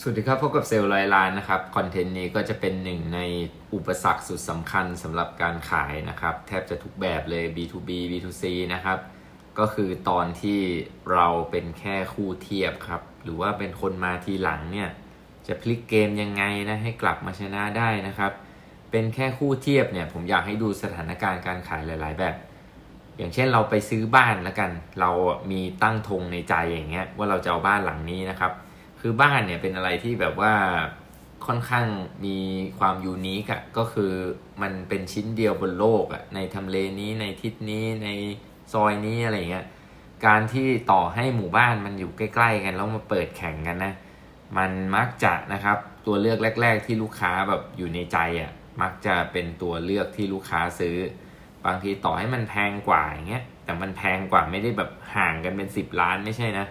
สวัสดีครับพบกับเซลล์ร้อยล้านนะครับคอนเทนต์นี้ก็จะเป็นหนึ่งในอุปสรรคสุดสำคัญสำหรับการขายนะครับ แทบจะทุกแบบเลย B2B B2C นะครับ ก็คือตอนที่เราเป็นแค่คู่เทียบครับ หรือว่าเป็นคนมาทีหลังเนี่ย จะพลิกเกมยังไงนะให้กลับมาชนะได้นะครับ เป็นแค่คู่เทียบเนี่ย ผมอยากให้ดูสถานการณ์การขายหลาย ๆ แบบ อย่างเช่นเราไปซื้อบ้านแล้วกัน เรามีตั้งธงในใจอย่างเงี้ยว่าเราจะเอาบ้านหลังนี้นะครับ คือบ้านเนี่ยเป็นอะไรที่แบบว่าค่อนข้างมีความยูนิคอะก็คือมันเป็นชิ้นเดียวบนโลกอะในทำเลนี้ในทิศนี้ในซอยนี้อะไรเงี้ยการที่ต่อให้หมู่บ้านมันอยู่ใกล้ๆกันแล้วมาเปิดแข่งกันนะมันมักจะนะครับตัวเลือกแรก ๆ ที่ลูกค้าแบบอยู่ในใจอะ่ะมักจะเป็นตัวเลือกที่ลูกค้าซื้อ บางทีต่อให้มันแพงกว่าอย่างเงี้ยแต่มันแพงกว่าไม่ได้แบบห่างกันเป็นสิบล้านไม่ใช่นะ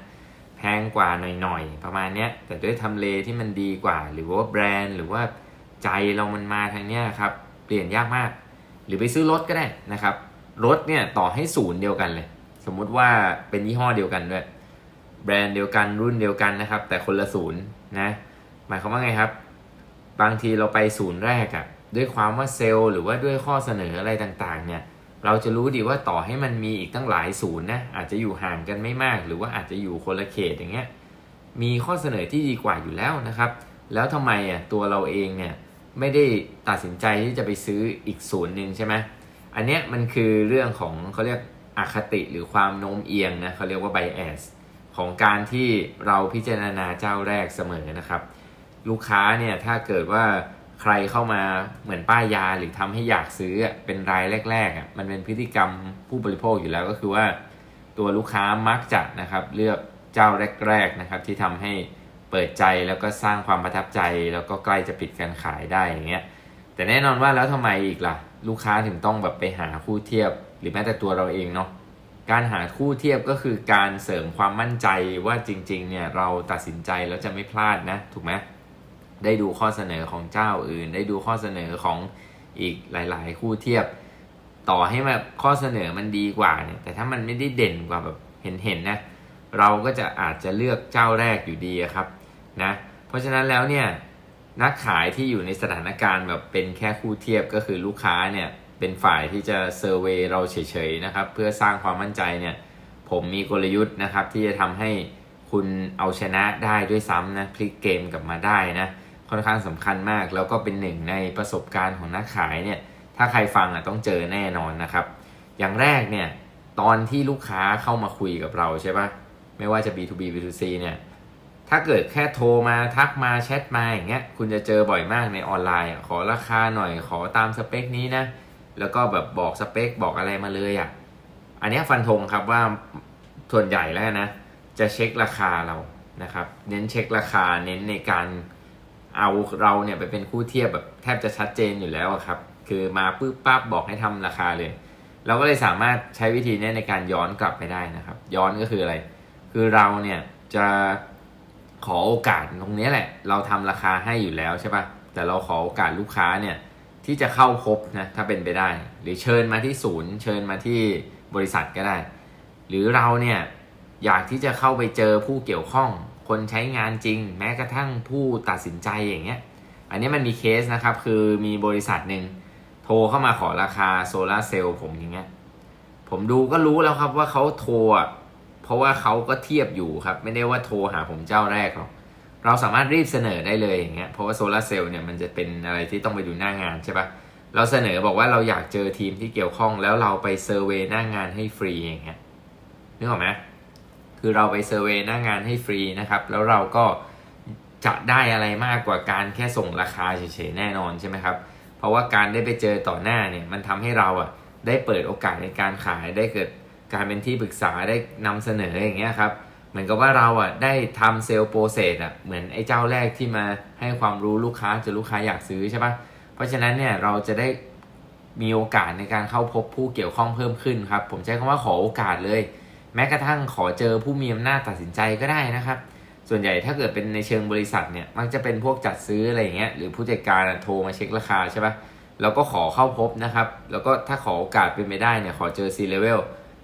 แพงกว่าหน่อยๆ ประมาณเนี้ยแต่ด้วยทำเลที่มันดีกว่า หรือว่าแบรนด์ หรือว่าใจเรามันมาทางเนี้ยครับ เปลี่ยนยากมาก หรือไปซื้อรถก็ได้นะครับ รถเนี่ยต่อให้ศูนย์เดียวกันเลย สมมุติว่าเป็นยี่ห้อเดียวกันด้วย แบรนด์เดียวกันรุ่นเดียวกันนะครับ แต่คนละศูนย์นะหมายความว่าไงครับ บางทีเราไปศูนย์แรกอะด้วยความว่าเซลล์หรือว่าด้วยข้อเสนออะไรต่างๆเนี่ย เราจะรู้ดีว่าต่อให้มันมีอีกตั้งหลายศูนย์นะอาจจะอยู่ห่างกันไม่มาก หรือว่าอาจจะอยู่คนละเขตอย่างเงี้ยมีข้อเสนอที่ดีกว่าอยู่แล้วนะครับ แล้วทำไมอะตัวเราเองเนี่ยไม่ได้ตัดสินใจที่จะไปซื้ออีกศูนย์หนึ่งใช่ไหมอันเนี้ยมันคือเรื่องของเขาเรียกอคติหรือความโน้มเอียงนะเขาเรียกว่า bias ของการที่เราพิจารณาเจ้าแรกเสมอนะครับ ลูกค้าเนี่ยถ้าเกิดว่า ใครเข้ามาเหมือนป้ายยาหรือทำให้อยากซื้อเป็นรายแรกๆอะมันเป็นพฤติกรรมผู้บริโภคอยู่แล้วก็คือว่า ตัวลูกค้ามักจะนะครับเลือกเจ้าแรกๆนะครับที่ทำให้เปิดใจแล้วก็สร้างความประทับใจ แล้วก็ใกล้จะปิดการขายได้อย่างเงี้ยแต่แน่นอนว่าแล้วทำไมอีกล่ะ ลูกค้าถึงต้องแบบไปหาคู่เทียบ หรือแม้แต่ตัวเราเองเนาะการหาคู่เทียบก็คือการเสริมความมั่นใจว่าจริงๆเนี่ยเราตัดสินใจแล้วจะไม่พลาดนะถูกไหม ได้ดูข้อเสนอของเจ้าอื่น ได้ดูข้อเสนอของอีกหลาย ๆ คู่เทียบ ต่อให้แบบข้อเสนอมันดีกว่าเนี่ยแต่ถ้ามันไม่ได้เด่นกว่าแบบเห็นๆนะเราก็จะอาจจะเลือกเจ้าแรกอยู่ดีครับนะเพราะฉะนั้นแล้วเนี่ยนักขายที่อยู่ในสถานการณ์แบบเป็นแค่คู่เทียบก็คือลูกค้าเนี่ยเป็นฝ่ายที่จะเซอร์เวยเราเฉยๆนะครับ เพื่อสร้างความมั่นใจเนี่ยผมมีกลยุทธ์นะครับที่จะทำให้คุณเอาชนะได้ด้วยซ้ำนะพลิกเกมกลับมาได้นะ ค่อนข้างสำคัญมาก แล้วก็เป็นหนึ่งในประสบการณ์ของนักขายเนี่ยถ้าใครฟังอะต้องเจอแน่นอนนะครับ อย่างแรกเนี่ยตอนที่ลูกค้าเข้ามาคุยกับเราใช่ปะไม่ว่าจะ B2B B2C เนี่ยถ้าเกิดแค่โทรมาทักมาแชทมาอย่างเงี้ยคุณจะเจอบ่อยมากในออนไลน์ขอราคาหน่อยขอตามสเปคนี้นะ แล้วก็แบบบอกสเปคบอกอะไรมาเลยอะอันนี้ฟันธงครับว่าส่วนใหญ่แล้วนะ จะเช็คราคาเรานะครับ เน้นเช็คราคาเน้นในการ เอาเราเนี่ยไปเป็นคู่เทียบแบบแทบจะชัดเจนอยู่แล้วครับ คือมาปึ๊บปั๊บบอกให้ทำราคาเลย เราก็เลยสามารถใช้วิธีนี้ในการย้อนกลับไปได้นะครับ ย้อนก็คืออะไร คือเราเนี่ยจะขอโอกาสตรงนี้แหละ เราทำราคาให้อยู่แล้วใช่ป่ะแต่เราขอโอกาสลูกค้าเนี่ยที่จะเข้าพบนะถ้าเป็นไปได้ หรือเชิญมาที่ศูนย์ เชิญมาที่บริษัทก็ได้ หรือเราเนี่ยอยากที่จะเข้าไปเจอผู้เกี่ยวข้อง คนใช้งานจริง แม้กระทั่งผู้ตัดสินใจอย่างเงี้ย อันนี้มันมีเคสนะครับ คือมีบริษัทหนึ่งโทรเข้ามาขอราคาโซลาร์เซลล์ผมอย่างเงี้ย ผมดูก็รู้แล้วครับว่าเขาโทรเพราะว่าเขาก็เทียบอยู่ครับ ไม่ได้ว่าโทรหาผมเจ้าแรกหรอกเราสามารถรีบเสนอได้เลยอย่างเงี้ยเพราะว่าโซลาร์เซลล์เนี่ยมันจะเป็นอะไรที่ต้องไปดูหน้างานใช่ปะเราเสนอบอกว่าเราอยากเจอทีมที่เกี่ยวข้องแล้วเราไปเซอร์เวยหน้างานให้ฟรีอย่างเงี้ยนึกออกไหม คือเราไปเซอร์เวยหน้างานให้ฟรีนะครับ แล้วเราก็จะได้อะไรมากกว่าการแค่ส่งราคาเฉยๆแน่นอนใช่ไหมครับ เพราะว่าการได้ไปเจอต่อหน้าเนี่ยมันทำให้เราอะได้เปิดโอกาสในการขายได้เกิดการเป็นที่ปรึกษาได้นำเสนออย่างเงี้ยครับเหมือนกับว่าเราอะได้ทำเซลล์โปรเซสอะเหมือนไอ้เจ้าแรกที่มาให้ความรู้ลูกค้าจนลูกค้าอยากซื้อใช่ปะเพราะฉะนั้นเนี่ยเราจะได้มีโอกาสในการเข้าพบผู้เกี่ยวข้องเพิ่มขึ้นครับ ผมใช้คำว่าขอโอกาสเลย แม้กระทั่งขอเจอผู้มีอำนาจตัดสินใจก็ได้นะครับ ส่วนใหญ่ถ้าเกิดเป็นในเชิงบริษัทเนี่ยมักจะเป็นพวกจัดซื้ออะไรอย่างเงี้ยหรือผู้จัดการโทรมาเช็คราคาใช่ปะเราก็ขอเข้าพบนะครับ แล้วก็ถ้าขอโอกาสเป็นไปได้เนี่ยขอเจอ C level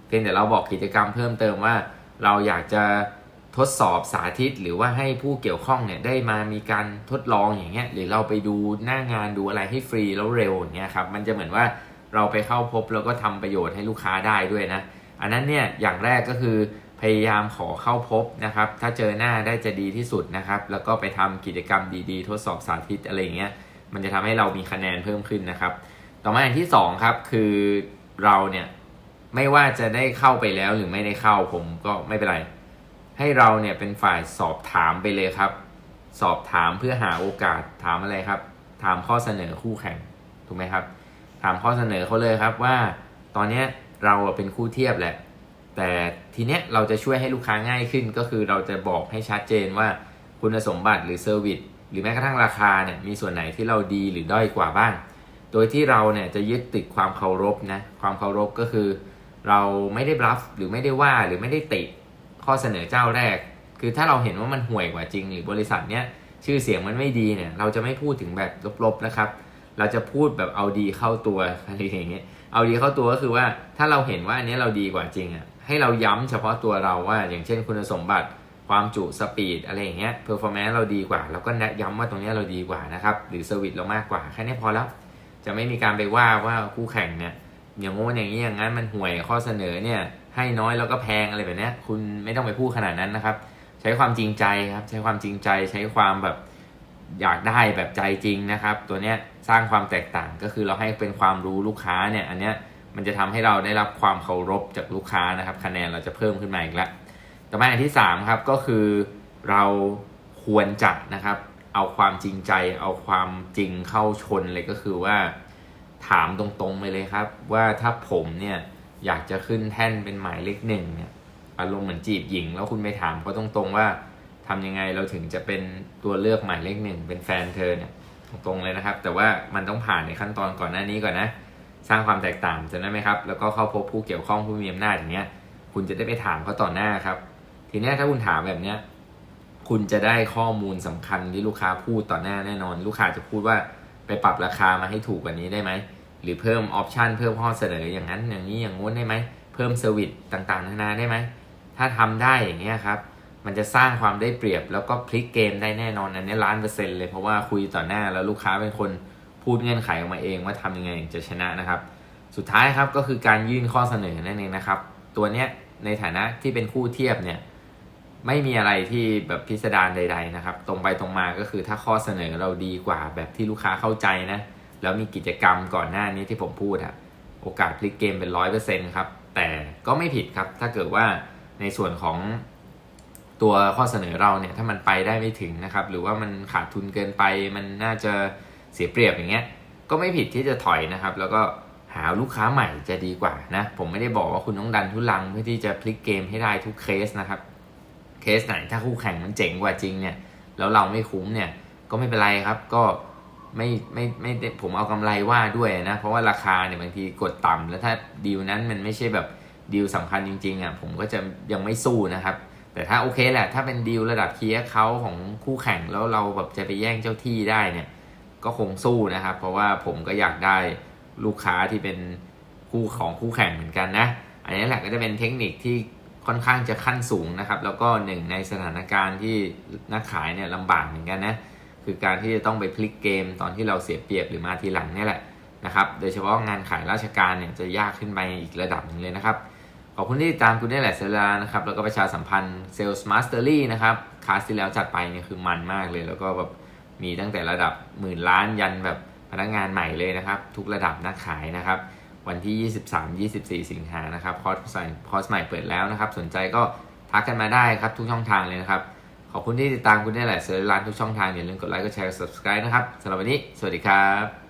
เพียงแต่เราบอกกิจกรรมเพิ่มเติมว่าเราอยากจะทดสอบสาธิตหรือว่าให้ผู้เกี่ยวข้องเนี่ยได้มามีการทดลองอย่างเงี้ยหรือเราไปดูหน้างานดูอะไรให้ฟรีแล้วเร็วอย่างเงี้ยครับมันจะเหมือนว่าเราไปเข้าพบแล้วก็ทำประโยชน์ให้ลูกค้าได้ด้วยนะ อันนั้นเนี่ยอย่างแรกก็คือพยายามขอเข้าพบนะครับ ถ้าเจอหน้าได้จะดีที่สุดนะครับ แล้วก็ไปทำกิจกรรมดีๆ ทดสอบสาธิตอะไรอย่างเงี้ย มันจะทำให้เรามีคะแนนเพิ่มขึ้นนะครับ ต่อมาอย่างที่สองครับคือเราเนี่ยไม่ว่าจะได้เข้าไปแล้วหรือไม่ได้เข้าผมก็ไม่เป็นไร ให้เราเนี่ยเป็นฝ่ายสอบถามไปเลยครับ สอบถามเพื่อหาโอกาสถามอะไรครับ ถามข้อเสนอคู่แข่งถูกไหมครับ ถามข้อเสนอเขาเลยครับว่า ตอนเนี้ย เราเป็นคู่เทียบแหละ แต่ทีเนี้ยเราจะช่วยให้ลูกค้าง่ายขึ้น ก็คือเราจะบอกให้ชัดเจนว่าคุณสมบัติหรือเซอร์วิสหรือแม้กระทั่งราคาเนี่ยมีส่วนไหนที่เราดีหรือด้อยกว่าบ้าง โดยที่เราเนี่ยจะยึดติดความเคารพนะความเคารพก็คือ เราไม่ได้บลัฟหรือไม่ได้ว่าหรือไม่ได้ติข้อเสนอเจ้าแรก คือถ้าเราเห็นว่ามันห่วยกว่าจริง หรือบริษัทเนี้ยชื่อเสียงมันไม่ดีเนี่ยเราจะไม่พูดถึงแบบลบๆนะครับ เราจะพูดแบบเอาดีเข้าตัวอะไรอย่างเงี้ย เอาดีเข้าตัวก็คือว่าถ้าเราเห็นว่าอันนี้เราดีกว่าจริงอะให้เราย้ำเฉพาะตัวเราว่า อย่างเช่นคุณสมบัติความจุสปีดอะไรอย่างเงี้ยเพอร์ฟอร์แมนซ์เราดีกว่าเราก็แนะย้ำว่าตรงนี้เราดีกว่านะครับหรือเซอร์วิสเรามากกว่าแค่นี้พอแล้ว จะไม่มีการไปว่าว่าคู่แข่งเนี่ยอย่างโง่นอย่างนี้อย่างนั้นมันห่วยข้อเสนอเนี่ยให้น้อยแล้วก็แพงอะไรแบบเนี้ยคุณไม่ต้องไปพูดขนาดนั้นนะครับ ใช้ความจริงใจครับ ใช้ความจริงใจใช้ความแบบอยากได้แบบใจจริงนะครับ ตัวเนี้ย สร้างความแตกต่างก็คือเราให้เป็นความรู้ลูกค้าเนี่ยอันเนี้ยมันจะทำให้เราได้รับความเคารพจากลูกค้านะครับ คะแนนเราจะเพิ่มขึ้นมาอีกแล้วต่อมาอันที่3ครับก็คือเราควรจะนะครับ เอาความจริงใจ เอาความจริงเข้าชนเลยก็คือว่า ถามตรงๆไปเลยครับ ว่าถ้าผมเนี่ยอยากจะขึ้นแท่นเป็นหมายเลขหนึ่งเนี่ยอารมณ์เหมือนจีบหญิง แล้วคุณไปถามเขาตรงๆว่าทำยังไงเราถึงจะเป็นตัวเลือกหมายเลขหนึ่งเป็นแฟนเธอเนี่ย ตรงเลยนะครับ แต่ว่ามันต้องผ่านในขั้นตอนก่อนหน้านี้ก่อนนะ สร้างความแตกต่างจะได้ไหมครับ แล้วก็เข้าพบผู้เกี่ยวข้องผู้มีอำนาจอย่างเงี้ย คุณจะได้ไปถามเขาต่อหน้าครับ ทีนี้ถ้าคุณถามแบบเนี้ย คุณจะได้ข้อมูลสำคัญที่ลูกค้าพูดต่อหน้าแน่นอน ลูกค้าจะพูดว่าไปปรับราคามาให้ถูกกว่านี้ได้ไหม หรือเพิ่มออปชันเพิ่มข้อเสนออย่างนั้นอย่างนี้อย่างงู้นได้ไหม เพิ่มเซอร์วิสต่างๆนานาได้ไหม ถ้าทำได้อย่างเงี้ยครับ มันจะสร้างความได้เปรียบแล้วก็พลิกเกมได้แน่นอนอันนี้ล้านเปอร์เซ็นต์เลยเพราะว่าคุยต่อหน้าแล้วลูกค้าเป็นคนพูดเงื่อนไขออกมาเองว่าทำยังไงถึงจะชนะนะครับ สุดท้ายครับก็คือการยื่นข้อเสนอนั่นเองนะครับ ตัวเนี้ยในฐานะที่เป็นคู่เทียบเนี่ยไม่มีอะไรที่แบบพิสดารใด ๆนะครับ ตรงไปตรงมาก็คือถ้าข้อเสนอเราดีกว่าแบบที่ลูกค้าเข้าใจนะแล้วมีกิจกรรมก่อนหน้านี้ที่ผมพูดอะโอกาสพลิกเกมเป็นร้อยเปอร์เซ็นต์ครับแต่ก็ไม่ผิดครับถ้าเกิดว่าในส่วนของ ตัวข้อเสนอเราเนี่ยถ้ามันไปได้ไม่ถึงนะครับหรือว่ามันขาดทุนเกินไปมันน่าจะเสียเปรียบอย่างเงี้ยก็ไม่ผิดที่จะถอยนะครับ แล้วก็หาลูกค้าใหม่จะดีกว่านะผมไม่ได้บอกว่าคุณต้องดันทุลังเพื่อที่จะพลิกเกมให้ได้ทุกเคสนะครับเคสไหนถ้าคู่แข่งมันเจ๋งกว่าจริงเนี่ยแล้วเราไม่คุ้มเนี่ยก็ไม่เป็นไรครับก็ไม่ไม่ไม่ได้ผมเอากำไรว่าด้วยนะเพราะว่าราคาเนี่ยบางทีกดต่ำแล้วถ้าดีลนั้นมันไม่ใช่แบบดีลสำคัญจริงๆอะผมก็จะยังไม่สู้นะครับ แต่ถ้าโอเคแหละ ถ้าเป็นดีลระดับเคียร์เขาของคู่แข่งแล้วเราแบบจะไปแย่งเจ้าที่ได้เนี่ย ก็คงสู้นะครับ เพราะว่าผมก็อยากได้ลูกค้าที่เป็นคู่ของคู่แข่งเหมือนกันนะ อันนี้แหละก็จะเป็นเทคนิคที่ค่อนข้างจะขั้นสูงนะครับ แล้วก็หนึ่งในสถานการณ์ที่นักขายเนี่ยลำบากเหมือนกันนะ คือการที่จะต้องไปพลิกเกมตอนที่เราเสียเปรียบหรือมาทีหลังเนี่ยแหละนะครับ โดยเฉพาะงานขายราชการเนี่ยจะยากขึ้นไปอีกระดับหนึ่งเลยนะครับ ขอบคุณที่ติดตามคุณได้แหละเซลานะครับ แล้วก็ประชาสัมพันธ์ Sales Mastery นะครับคลาสที่แล้วจัดไปเนี่ยคือมันมากเลย แล้วก็แบบมีตั้งแต่ระดับหมื่นล้านยันแบบพนักงานใหม่เลยนะครับ ทุกระดับนักขายนะครับ วันที่ 23-24 สิงหานะครับคอร์สใส่คอร์สใหม่เปิดแล้วนะครับ สนใจก็ทักกันมาได้ครับ ทุกช่องทางเลยนะครับ ขอบคุณที่ติดตามคุณได้แหละเซอร์ร้านทุกช่องทางอย่าลืมกดไลค์กดแชร์กด subscribe นะครับสำหรับวันนี้ สวัสดีครับ